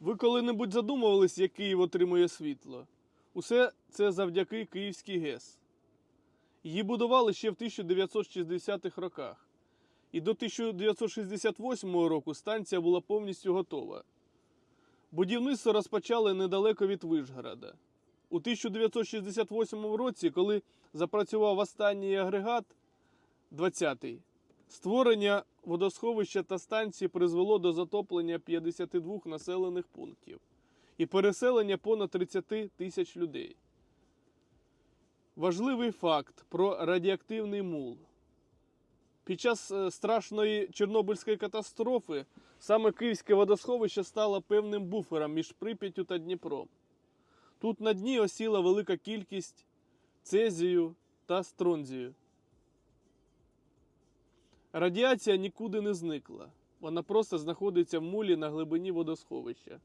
Ви коли-небудь задумувались, як Київ отримує світло? Усе це завдяки Київській ГЕС. Її будували ще в 1960-х роках. І до 1968 року станція була повністю готова. Будівництво розпочали недалеко від Вишгорода. У 1968 році, коли запрацював останній агрегат 20-й, створення водосховища та станції призвело до затоплення 52 населених пунктів і переселення понад 30 тисяч людей. Важливий факт про радіоактивний мул. Під час е, страшної Чорнобильської катастрофи саме Київське водосховище стало певним буфером між Прип'яттю та Дніпром. Тут на дні осіла велика кількість цезію та стронзію. Радіація нікуди не зникла. Вона просто знаходиться в мулі на глибині водосховища.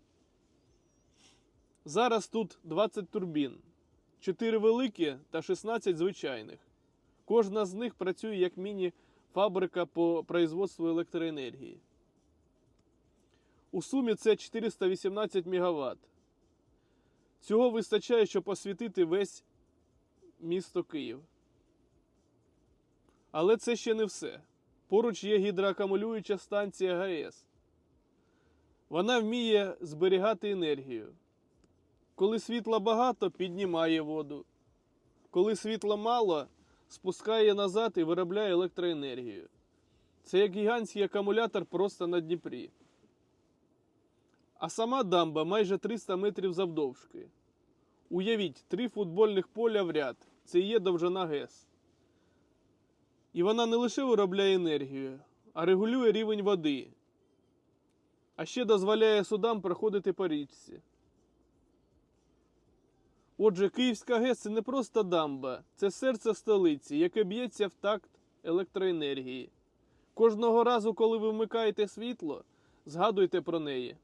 Зараз тут 20 турбін, 4 великі та 16 звичайних. Кожна з них працює як міні-фабрика по производству електроенергії. У сумі це 418 МВт. Цього вистачає, щоб освітити весь місто Київ. Але це ще не все. Поруч є гідроакумулююча станція ГАЕС. Вона вміє зберігати енергію. Коли світла багато, піднімає воду. Коли світла мало, спускає назад і виробляє електроенергію. Це як гігантський акумулятор просто на Дніпрі. А сама дамба майже 300 метрів завдовжки. Уявіть, три футбольних поля в ряд. Це є довжина ГЕС. І вона не лише виробляє енергію, а регулює рівень води. А ще дозволяє судам проходити по річці. Отже, Київська ГЕС це не просто дамба, це серце столиці, яке б'ється в такт електроенергії. Кожного разу, коли ви вмикаєте світло, згадуйте про неї.